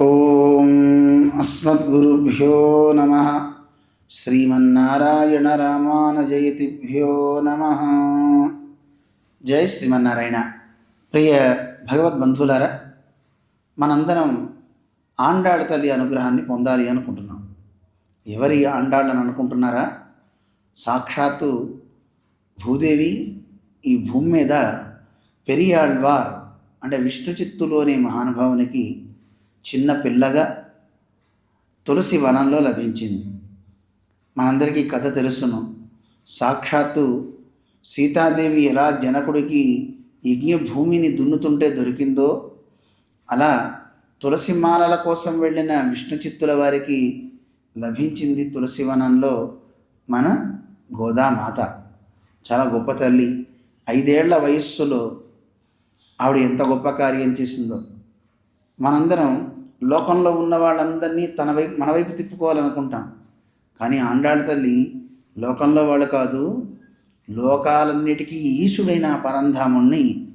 ఓం అస్మద్గురుభ్యో నమ. శ్రీమన్నారాయణ రామానుజయతిభ్యో నమ. జై శ్రీమన్నారాయణ. ప్రియ భగవద్బంధువులారా మనందరం ఆండాళ్ళ తల్లి అనుగ్రహాన్ని పొందాలి అనుకుంటున్నాం. ఎవరి ఆండాళ్ళని అనుకుంటున్నారా? సాక్షాత్తు భూదేవి ఈ భూమి మీద పెరియాళ్వార్ అంటే విష్ణు చిత్తులోని మహానుభావునికి చిన్న పిల్లగా తులసి వనంలో లభించింది. మనందరికీ కథ తెలుసును. సాక్షాత్తు సీతాదేవి ఎలా జనకుడికి యజ్ఞభూమిని దున్నుతుంటే దొరికిందో అలా తులసి మాలల కోసం వెళ్ళిన విష్ణు చిత్తుల వారికి లభించింది తులసి వనంలో మన గోదామాత. చాలా గొప్ప తల్లి. ఐదేళ్ళ వయస్సులో ఆవిడ ఎంత గొప్ప కార్యం చేసిందో. మనందరం లోకంలో ఉన్న వాళ్ళందరినీ తన వైపు మన వైపు తిప్పుకోవాలనుకుంటాం. కానీ ఆండాళ్ళ తల్లి లోకంలో వాళ్ళు కాదు లోకాలన్నిటికీ ఈశుడైన పరంధాముణ్ణి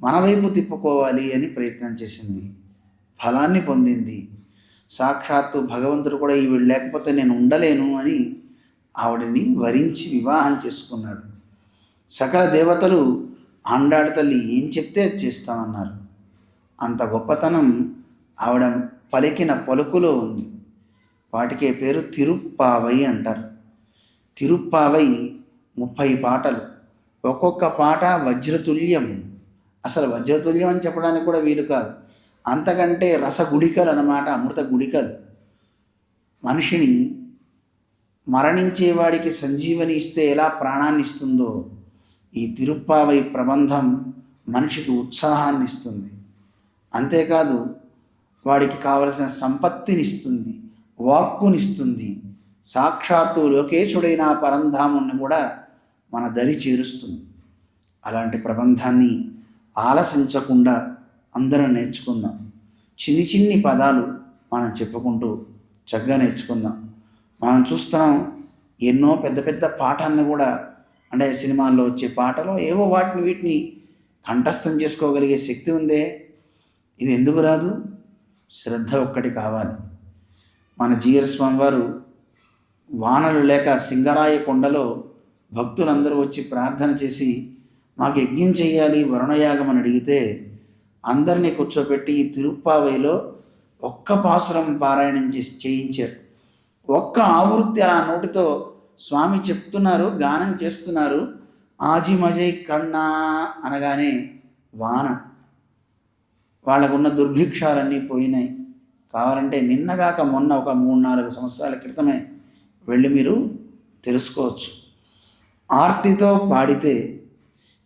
మన వైపు తిప్పుకోవాలి అని ప్రయత్నం చేసింది. ఫలాన్ని పొందింది. సాక్షాత్తు భగవంతుడు కూడా ఈవిడ లేకపోతే నేను ఉండలేను అని ఆవిడని వరించి వివాహం చేసుకున్నాడు. సకల దేవతలు ఆండాళ్ళ తల్లి ఏం చెప్తే అది చేస్తామన్నారు. అంత గొప్పతనం ఆవిడ పలికిన పలుకులో ఉంది. వాటికే పేరు తిరుప్పావై అంటారు. తిరుప్పావై ముప్పై పాటలు. ఒక్కొక్క పాట వజ్రతుల్యం. అసలు వజ్రతుల్యం అని చెప్పడానికి కూడా వీలు కాదు. అంతకంటే రసగుడికలు అన్నమాట అమృత గుడికలు. మనిషిని మరణించేవాడికి సంజీవని ఇస్తే ఎలా ప్రాణాన్ని ఇస్తుందో ఈ తిరుప్పావై ప్రబంధం మనిషికి ఉత్సాహాన్ని ఇస్తుంది అంతేకాదు వాడికి కావలసిన సంపత్తినిస్తుంది వాక్కునిస్తుంది. సాక్షాత్తు లోకేశుడైన పరంధాముణ్ణి కూడా మన దరి చేరుస్తుంది. అలాంటి ప్రబంధాన్ని ఆలసించకుండా అందరం నేర్చుకుందాం. చిన్ని చిన్ని పదాలు మనం చెప్పుకుంటూ చక్కగా నేర్చుకుందాం. మనం చూస్తున్నాం ఎన్నో పెద్ద పెద్ద పాఠాన్ని కూడా అంటే సినిమాల్లో వచ్చే పాటలు ఏవో వాటిని వీటిని కంఠస్థం చేసుకోగలిగే శక్తి ఉందే. ఇది ఎందుకు రాదు? శ్రద్ధ ఒక్కటి కావాలి. మన జీఎర్ స్వామి వారు వానలు లేక సింగరాయ కొండలో భక్తులందరూ వచ్చి ప్రార్థన చేసి మాకు యజ్ఞం చేయాలి వరుణయాగం అని అడిగితే అందరినీ కూర్చోబెట్టి ఈ తిరుప్పావైలో ఒక్క పాసురం పారాయణం చేసి చేయించారు. ఒక్క ఆవృత్తి అలా నోటితో స్వామి చెప్తున్నారు గానం చేస్తున్నారు. ఆజిమజై కన్నా అనగానే వాన. వాళ్ళకున్న దుర్భిక్షాలన్నీ పోయినాయి. కావాలంటే నిన్నగాక మొన్న ఒక మూడు నాలుగు సంవత్సరాల క్రితమే వెళ్ళి మీరు తెలుసుకోవచ్చు. ఆర్తితో పాడితే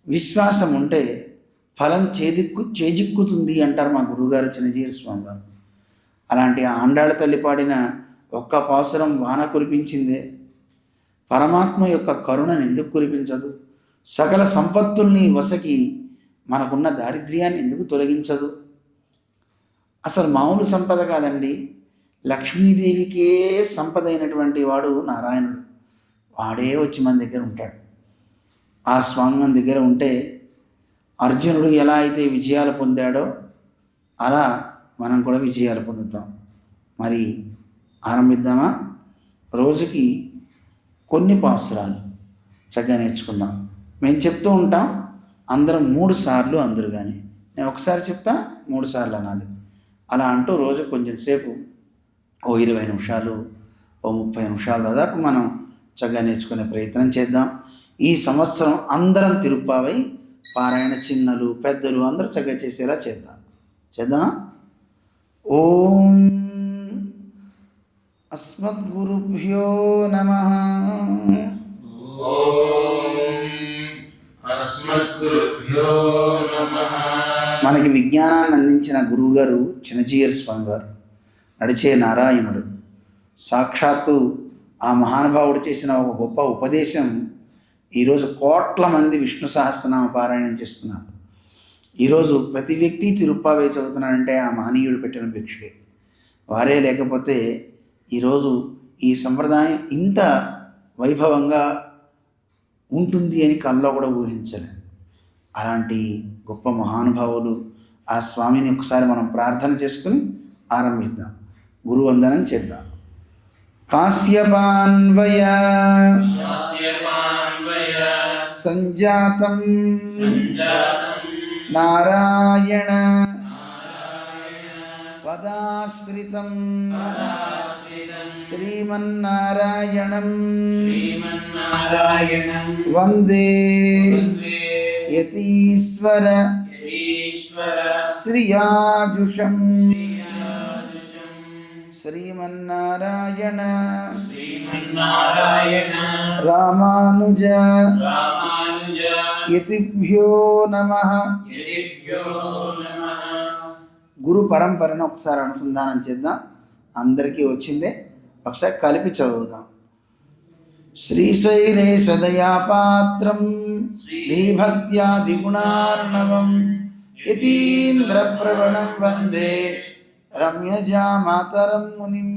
విశ్వాసం ఉంటే ఫలం చేదిక్కు చేజిక్కుతుంది అంటారు మా గురుగారు చిన్నజీవి స్వామి గారు అలాంటి ఆండాళ్ళ తల్లి పాడిన ఒక్క పాసురం వాన కురిపించిందే. పరమాత్మ యొక్క కరుణను ఎందుకు కురిపించదు? సకల సంపత్తుల్ని వసకి మనకున్న దారిద్ర్యాన్ని ఎందుకు తొలగించదు? అసలు మామూలు సంపద కాదండి. లక్ష్మీదేవికే సంపద అయినటువంటి వాడు నారాయణుడు. వాడే వచ్చి మన దగ్గర ఉంటాడు. ఆ స్వామి మన దగ్గర ఉంటే అర్జునుడు ఎలా అయితే విజయాలు పొందాడో అలా మనం కూడా విజయాలు పొందుతాం. మరి ఆరంభిద్దామా? రోజుకి కొన్ని పాసురాలు చక్కగా నేర్చుకుందాం. మేము చెప్తూ ఉంటాం అందరం మూడు సార్లు అందరు కానీ నేను ఒకసారి చెప్తా మూడు సార్లు అనాలి. అలా అంటూ రోజు కొంచెం సేపు ఓ ఇరవై నిమిషాలు ఓ ముప్పై నిమిషాలు దాదాపు మనం చక్కగా నేర్చుకునే ప్రయత్నం చేద్దాం. ఈ సంవత్సరం అందరం తిరుప్పావై పారాయణ చిన్నలు పెద్దలు అందరూ చక్కగా చేసేలా చేద్దాం. చేద్దాం ఓం అస్మద్గురుభ్యో నమ. అస్మద్గురుభ్యో నమ. మనకి విజ్ఞానాన్ని అందించిన గురువుగారు చిన్నజీయర్ స్వామి గారు నడిచే నారాయణుడు. సాక్షాత్తు ఆ మహానుభావుడు చేసిన ఒక గొప్ప ఉపదేశం ఈరోజు కోట్ల మంది విష్ణు సహస్రనామ పారాయణం చేస్తున్నారు. ఈరోజు ప్రతి వ్యక్తి తిరుప్పావే చదువుతున్నాడంటే ఆ మహనీయుడు పెట్టిన భిక్షే. వారే లేకపోతే ఈరోజు ఈ సంప్రదాయం ఇంత వైభవంగా ఉంటుంది అని కల్లో కూడా ఊహించలేదు అలాంటి గొప్ప మహానుభావులు ఆ స్వామిని ఒకసారి మనం ప్రార్థన చేసుకుని ఆరంభిద్దాం. గురువందనం చేద్దాం. కాశ్యపాన్వయ కాశ్యపాన్వయ సంజాతం నారాయణ పదాశ్రితం శ్రీమన్నారాయణం వందే శ్రీయాదృశం శ్రీమన్నారాయణ. శ్రీమన్నారాయణ. రామానుజ. రామానుజ. యతిభ్యో నమ. గురు పరంపరను ఒకసారి అనుసంధానం చేద్దాం. అందరికీ వచ్చిందే. ఒకసారి కలిపి చదువుదాం. శ్రీశైలే సదయాపాత్రం ధీభక్త్యాదిగుణార్ణవం యతీంద్రప్రవణం వందే రమ్యజామాతరం మునిం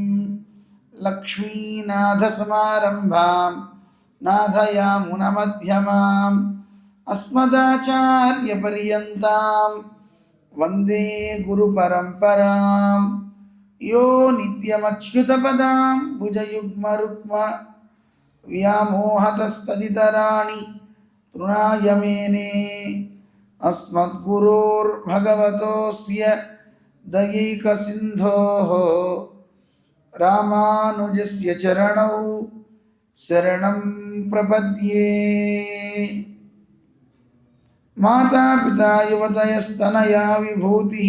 లక్ష్మీనాథసమారంభాం నాథయామునమధ్యమాం అస్మదాచార్యపర్యంతాం వందే గురుపరంపరాం యో నిత్యమచ్యుతపదాం భుజయుగ్మరుక్మ వ్యామోహతస్తదితరాణి తృణాయ మేనే అస్మద్గురోర్భగవతోస్య దయైకసింధోः రామానుజస్య చరణౌ శరణం ప్రపద్యే మాతాపితా యువతయస్తనయా విభూతి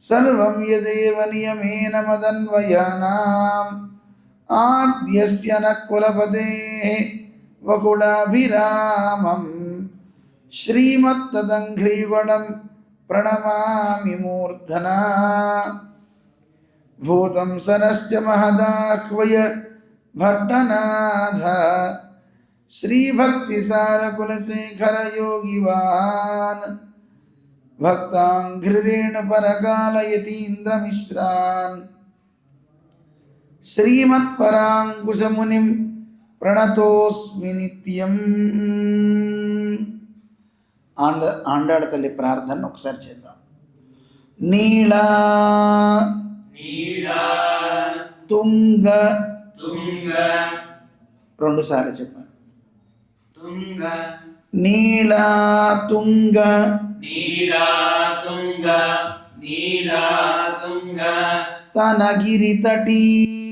సర్వం యదేవ నియమేన మదన్వయానాం ఆద్యస్య న కులపతేః వకులాభిరామం శ్రీమత్తదంఘ్రీవణం ప్రణమామి మూర్ధనా భూతం సరశ్చ మహదాహ్వయ భట్టనాథ श्रीभक्तिसारकुलशेखरयोगिवान् भक्ताङ्घ्रिरेण परकालयतीन्द्रमिश्रान् श्रीमत्पराङ्कुशमुनिं ప్రణతోస్మి నిత్యం ఆండ ఆండాళ తల్లి ప్రార్థన ఒకసారి చేద్దాం. నీళా నీలా తుంగ తుంగ రెండు సార్లు చెప్పాను తుంగ నీళా తుంగ నీలా తుంగ నీలా తుంగ స్తనగిరితటీ స్తనగిరితటి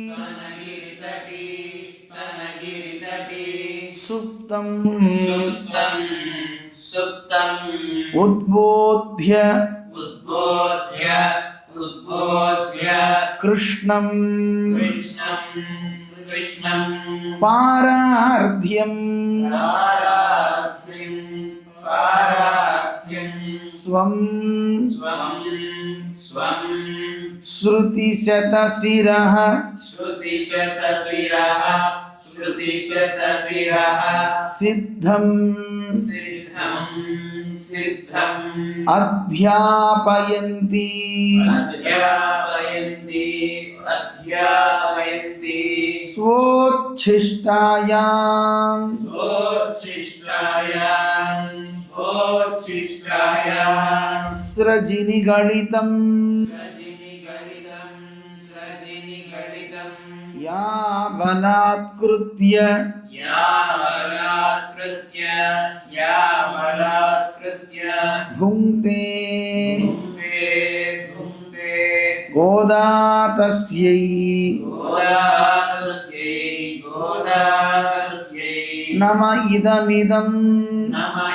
सुप्तं सुप्तं उद्बोध्य उद्बोध्य उद्बोध्य। कृष्णं कृष्णं कृष्णं पारार्ध्यं पारार्ध्यं पारार्ध्यं स्वं स्वं स्वं श्रुतिशतशिरः। श्रुतिशतशिरः। सिद्धम् सिद्धम् अध्यापयन्ति अध्यापयन्ति अध्यापयन्ति स्वोच्छिष्टायाम् स्वोच्छिष्टायाम् स्वोच्छिष्टायाम् स्रजिनिगणितम् या बलात्कृत्य या बलात्कृत्य या बलात्कृत्य भुङ्क्ते भुङ्क्ते। गोदातस्यै। गोदातस्यै गोदातस्यै। नम इदमिदं नम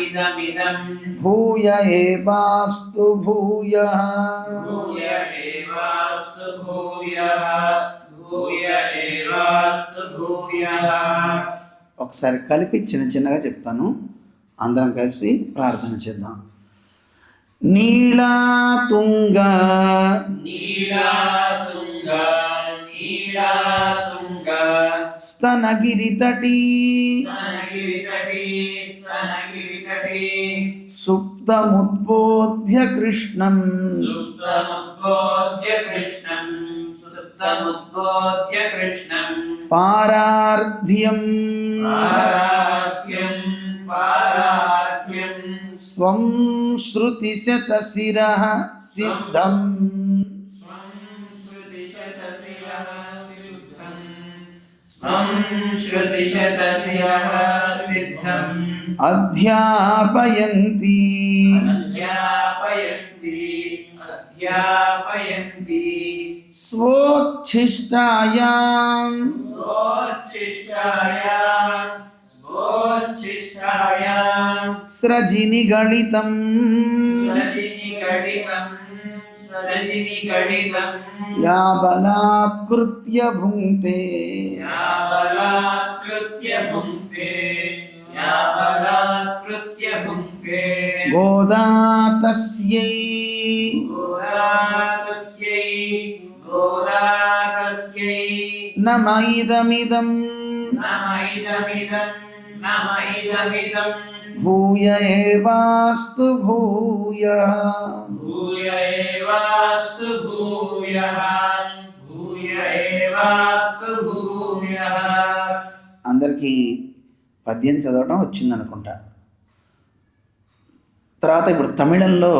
इदमिदं भूय एवास्तु भूयः। भूय एवास्तु भूयः भूय एवास्तు भूयः ఒకసారి కలిపి చిన్న చిన్నగా చెప్తాను అందరం కలిసి ప్రార్థన చేద్దాం నీళాతుంగ నీలాతుంగ నీలాతుంగ స్తనగిరితటీ స్తనగిరితటి స్తనగిరితటి సుప్తముద్బోధ్య కృష్ణం సుప్తముద్బోధ్య కృష్ణం సుప్తముద్బోధ్య కృష్ణం పారార్ధ్యం उद्बोध्य कृष्णं सुसुप्तमुद्बोध्य कृष्णं पारार्ध्यं पारार्ध्यं पारार्ध्यं स्वं श्रुतिशतशिरः सिद्धं अध्यापयन्ति अध्यापयन्ति ज्ञापयन्ति। स्वोच्छिष्टायाम् स्वोच्छिष्टायाम् स्वोच्छिष्टायाम् स्रजिनिगणितम्। या बलात्कृत्य भुङ्क्ते। या भुङ्क्ते। गोदा तस्यै गोदातस्यै गोदातस्यै नम इदमिदम् नम इदमिदं नम इदमिदं भूय एवास्तु भूयः भूय एवास्तु भूयः भूय एवास्तु भूयः అందరికీ పద్యం చదవటం వచ్చిందనుకుంటా. తర్వాత ఇప్పుడు తమిళంలో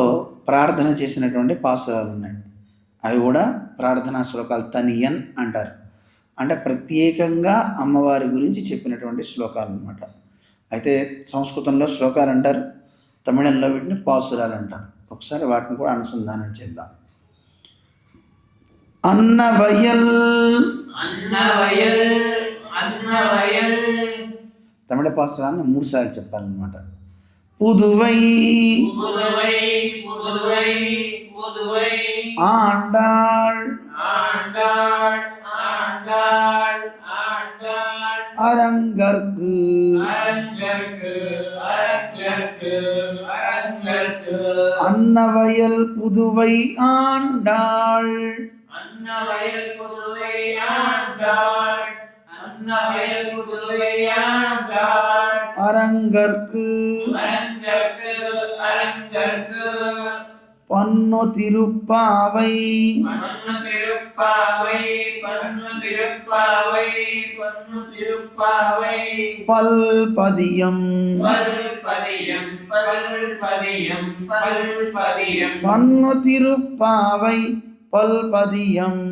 ప్రార్థన చేసినటువంటి పాసురాలు ఉన్నాయి అవి కూడా ప్రార్థనా శ్లోకాలు తనియన్ అంటారు. అంటే ప్రత్యేకంగా అమ్మవారి గురించి చెప్పినటువంటి శ్లోకాలు అనమాట అయితే సంస్కృతంలో శ్లోకాలు అంటారు తమిళంలో వీటిని పాసురాలు అంటారు. ఒకసారి వాటిని కూడా అనుసంధానం చేద్దాం. అన్నవయల్ అన్నవయల్ అన్నవయల్ తమిళ పాసురాన్ని మూడు సార్లు చెప్పాలన్నమాట పుదువై புதுவை புதுவை புதுவை ఆండాళ్ ஆண்டாள் ஆண்டாள் ஆண்டாள் அரங்கற்கு அரங்கற்கு அரங்கற்கு அரங்கற்கு அன்னவயல் புதுவை ஆண்டாள் அன்னவயல் புதுவை ஆண்டாள் அன்னவயல் புதுவை ஆண்டாள் அரங்கற்கு அரங்கற்கு அரங்கற்கு பன்னு திருப்பாவை பன்னு திருப்பாவை பன்னு திருப்பாவை பன்னு திருப்பாவை பல்பதியம் பல்பதியம் பல்பதியம் பல்பதியம். பன்னு திருப்பாவை பல்பதியம்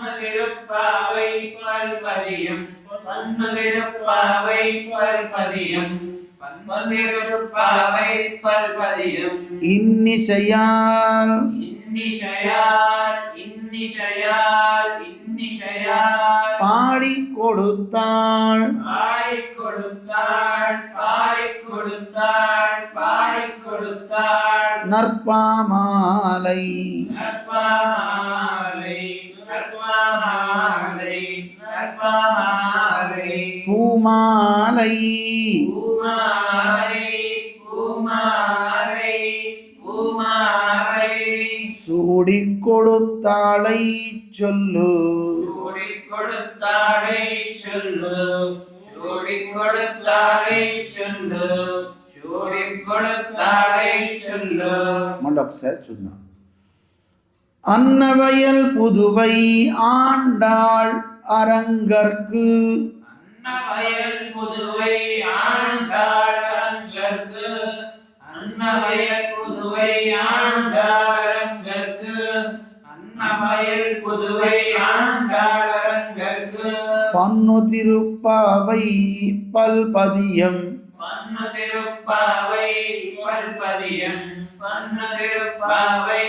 பொன்மதிருப்பாவை புனர்பதியும் பொன்மதிருப்பாவை புனர்பதியும் பன்மதிருப்பாவை பல்பதியும் இன்னிசையால். இன்னிசையால் இன்னிசையால் இன்னிசையால். பாடி கொடுத்தாள் பாடி கொடுத்தாள் பாடி கொடுத்தாள் பாடி கொடுத்தாள் நற்பாமாலை நற்பாமாலை பூமாலை. சூடிக் கொடுத்தாளை சொல்லு. கொடுத்தாளை சொல்லு. கொடுத்தாளை சொல்லு. கொடுத்தாளை சொல்லு. மண்டப் சார் சொன்னான் அன்னவயல் புதுவை ஆண்டாள். அரங்கற்கு. அன்னவயல் புதுவை ஆண்டாள் அரங்கற்கு. அன்னவயல் புதுவை ஆண்டாள் அரங்கற்கு. அன்னவயல் புதுவை ஆண்டாள் அரங்கற்கு. பன்னு திருப்பாவை பல்பதியம். பன்னு திருப்பாவை பல்பதியம். பன்னு திருப்பாவை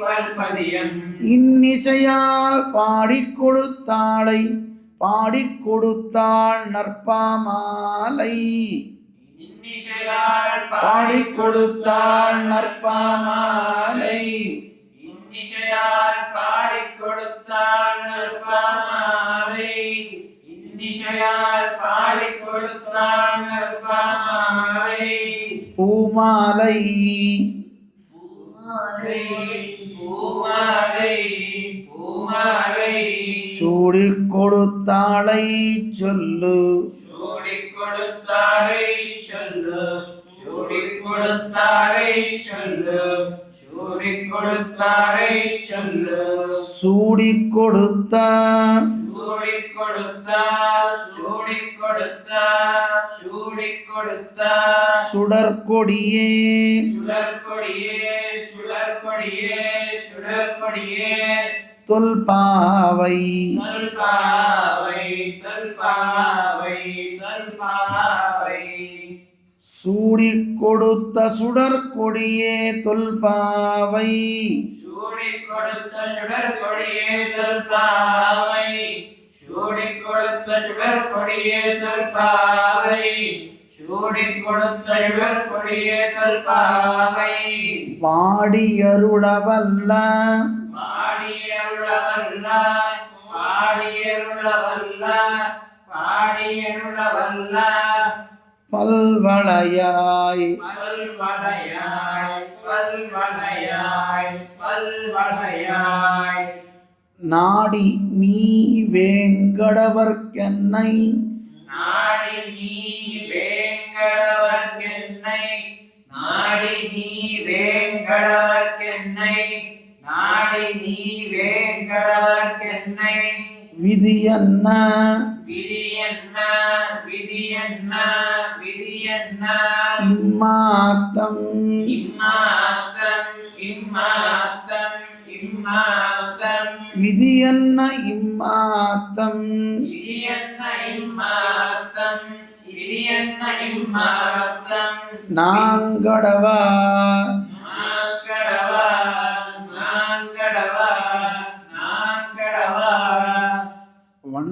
பல்பதியம். இன்னிசையால் பாடிக் கொடுத்தாளை பாடிக் கொடுத்தாள் நற்பாமாலை. பாடிக் கொடுத்தாள் நற்பாமாலை. இன்னிசையால் பாடிக் கொடுத்தாள் நற்பாமாலை. இன்னிசையால் பாடிக் கொடுத்தாள் நற்பாமாலை பூமாலை. பூமாலை பூமாலை பூமாலை. சூடிக் கொடுத்தாளை சொல்லு. சூடிக் கொடுத்தாளை சொல்லு. சூடிக் கொடுத்தாளை சொல்லு. கொடுத்தாடை சொல்லு சூடி கொடுத்தார் சூடி கொடுத்தார் சூடி கொடுத்தார் சூடி கொடுத்தார் சுடற்கொடியே. சுடற்கொடியே சுடற்கொடியே சுடற்கொடியே தொல்பாவை தொல்பாவை தொல்பாவை தொல்பாவை. சூடி கொடுத்த சுடர் கொடியே தொல்பாவை. சூடி கொடுத்த சுடர் கொடியே தொல்பாவை. சூடி கொடுத்த சுடர் கொடியே தொல்பாவை. சூடி கொடுத்த சுடர் கொடியே தொல்பாவை. பாடியருளவல்ல பாடியருளவல்ல பாடியருளவல்ல பாடியருளவல்ல பல்வளையாய். பல்வளையாய் பல்வளையாய் பல்வளையாய். நாடி நீ வேங்கடவர்க்கென்னை. நாடி நீ வேங்கடவர்க்கென்னை. நாடி நீ வேங்கடவர்க்கென்னை. விதி என்ன விதி என்ன விதி என்ன விதி என்ன இம்மாத்தம். இம்மாத்தம் இம்மாத்தம் இம்மாத்தம். விதி என்ன இம்மாத்தம். விதி என்ன இம்மாத்தம் விதி என்ன இம்மாத்தம். நாங்கடவா?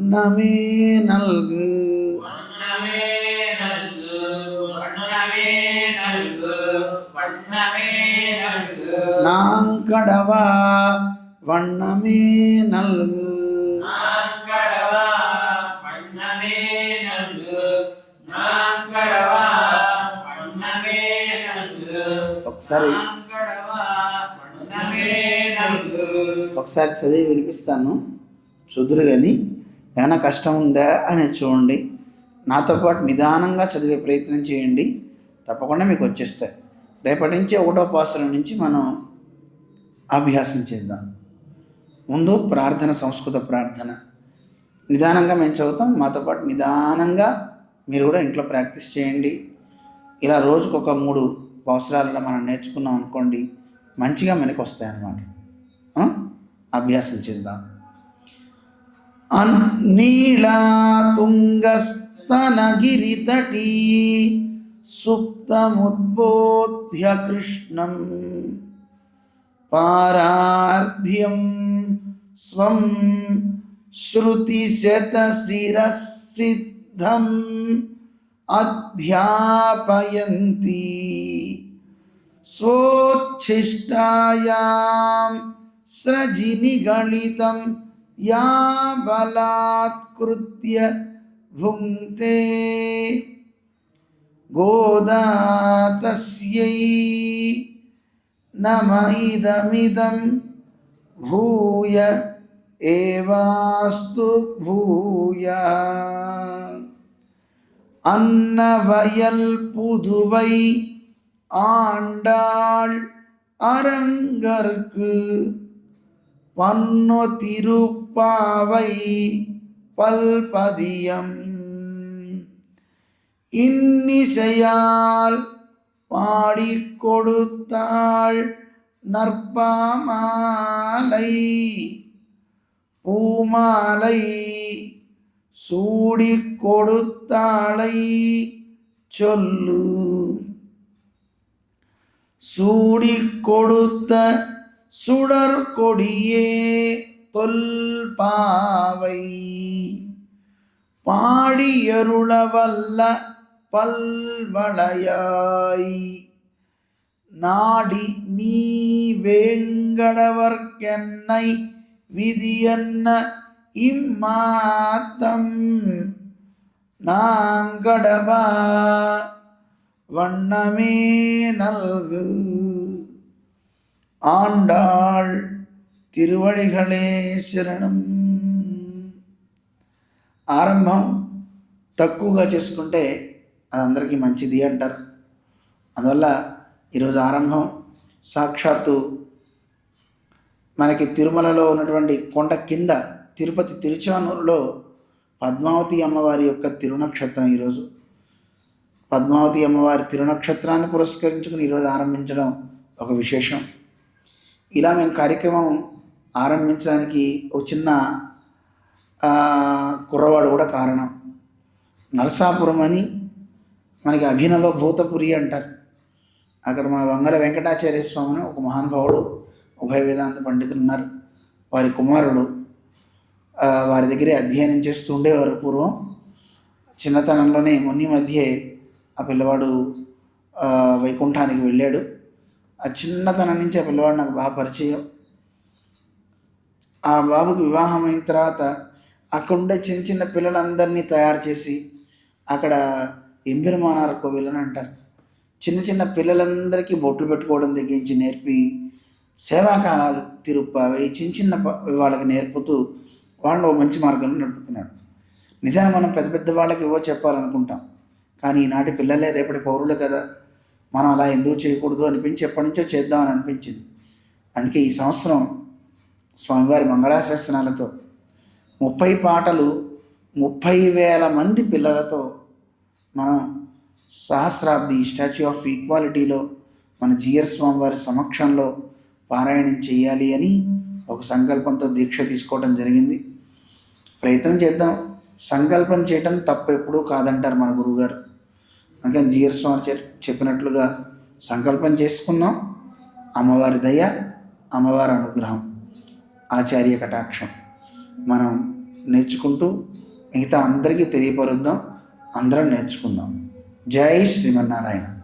வண்ணமே நல்கு வண்ணமே நல்கு வண்ணமே நல்கு வண்ணமே நல்கு நாங்கடவா வண்ணமே நல்கு நாங்கடவா வண்ணமே நல்கு நாங்கடவா వన్నమే నల్గు ఒకసారి నాంగడవా వన్నమే నల్గు ఒకసారి చదివి వినిపిస్తాను చూదురు కానీ ఏమైనా కష్టం ఉందా అని చూడండి. నాతో పాటు నిదానంగా చదివే ప్రయత్నం చేయండి. తప్పకుండా మీకు వచ్చేస్తాయి. రేపటి నుంచి ఒకటో పాసుల నుంచి మనం అభ్యాసం చేద్దాం. ముందు ప్రార్థన సంస్కృత ప్రార్థన. నిదానంగా మేము చదువుతాం. మాతో పాటు నిదానంగా మీరు కూడా ఇంట్లో ప్రాక్టీస్ చేయండి. ఇలా రోజుకు ఒక మూడు అవసరాలలో మనం నేర్చుకున్నాం అనుకోండి మంచిగా మనకు వస్తాయి అన్నమాట అభ్యాసం చేద్దాం. అన్నీళాతుంగస్తనగిరితటీ సుప్తముద్బోధ్య కృష్ణం పారార్ధ్యం స్వం శృతిశతశిరసిద్ధం అధ్యాపయంతి స్వోచ్ఛిష్టాయాం స్రజినిగణితం या बलात्कृत्य भुङ्क्ते गोदा तस्यै नम इदमिदं भूय एवास्तु भूय அன்னவயல் புதுவை ஆண்டாள் அரங்கற்கு பன்னொ பாவை பல்பதியம். இன்னிசையால் பாடி கொடுத்தாள் நற்பாமாலை. பூமாலை சூடி கொடுத்தாளை சொல்லு. சூடி கொடுத்த சுடர் கொடியே தொல்பாவை பாடியருளவல்ல பல்வளையாய். நாடி நீ வேங்கடவர்க்கென்னை விதியன்ன இம்மாத்தம்? நாங்கடவா? வண்ணமே நல்கு. ஆண்டாள் తిరువడిగళే శరణం ఆరంభం తక్కువగా చేసుకుంటే అది అందరికీ మంచిది అంటారు. అందువల్ల ఈరోజు ఆరంభం సాక్షాత్తు మనకి తిరుమలలో ఉన్నటువంటి కొండ కింద తిరుపతి తిరుచానూరులో పద్మావతి అమ్మవారి యొక్క తిరునక్షత్రం ఈరోజు. పద్మావతి అమ్మవారి తిరునక్షత్రాన్ని పురస్కరించుకుని ఈరోజు ఆరంభించడం ఒక విశేషం. ఇలా మేము కార్యక్రమం ఆరంభించడానికి ఒక చిన్న కుర్రవాడు కూడా కారణం. నరసాపురం అని మనకి అభినవ భూతపురి అంటారు. అక్కడ మా వంగల వెంకటాచార్య స్వామి అని ఒక మహానుభావుడు ఉభయ వేదాంత పండితులు ఉన్నారు. వారి కుమారుడు వారి దగ్గరే అధ్యయనం చేస్తూ ఉండేవారు పూర్వం. చిన్నతనంలోనే మొన్న మధ్యే ఆ పిల్లవాడు వైకుంఠానికి వెళ్ళాడు. ఆ చిన్నతనం నుంచి ఆ పిల్లవాడు నాకు బాగా పరిచయం. ఆ బాబుకి వివాహం అయిన తర్వాత అక్కడ ఉండే చిన్న చిన్న పిల్లలందరినీ తయారు చేసి అక్కడ ఎంబిరమానార్ కోవిల్ అని అంటారు. చిన్న చిన్న పిల్లలందరికీ బొట్లు పెట్టుకోవడం దగ్గరించి నేర్పి సేవాకాలాలు తిరుప్పావి చిన్న చిన్న వాళ్ళకి నేర్పుతూ వాళ్ళు ఒక మంచి మార్గంలో నడుపుతున్నాడు నిజాన్ని మనం పెద్ద పెద్ద వాళ్ళకి ఇవ్వ చెప్పాలనుకుంటాం. కానీ ఈనాటి పిల్లలే రేపటి పౌరులు కదా. మనం అలా ఎందుకు చేయకూడదు అనిపించి ఎప్పటి నుంచో చేద్దామని అనిపించింది. అందుకే ఈ సంవత్సరం స్వామివారి మంగళాశాసనాలతో ముప్పై పాటలు ముప్పై వేల మంది పిల్లలతో మనం సహస్రాబ్ది స్టాచ్యూ ఆఫ్ ఈక్వాలిటీలో మన జిఆర్ స్వామివారి సమక్షంలో పారాయణం చేయాలి అని ఒక సంకల్పంతో దీక్ష తీసుకోవడం జరిగింది. ప్రయత్నం చేద్దాం. సంకల్పం చేయటం తప్పు ఎప్పుడూ కాదంటారు మన గురువుగారు. అందుకని జిఆర్ స్వామి చెప్- చెప్పినట్లుగా సంకల్పం చేసుకున్నాం. అమ్మవారి దయ అమ్మవారి అనుగ్రహం. ఆచార్య కటాక్షం. మనం నేర్చుకుంటూ మిగతా అందరికీ తెలియపరుద్దాం అందరం నేర్చుకుందాం. జై శ్రీమన్నారాయణ.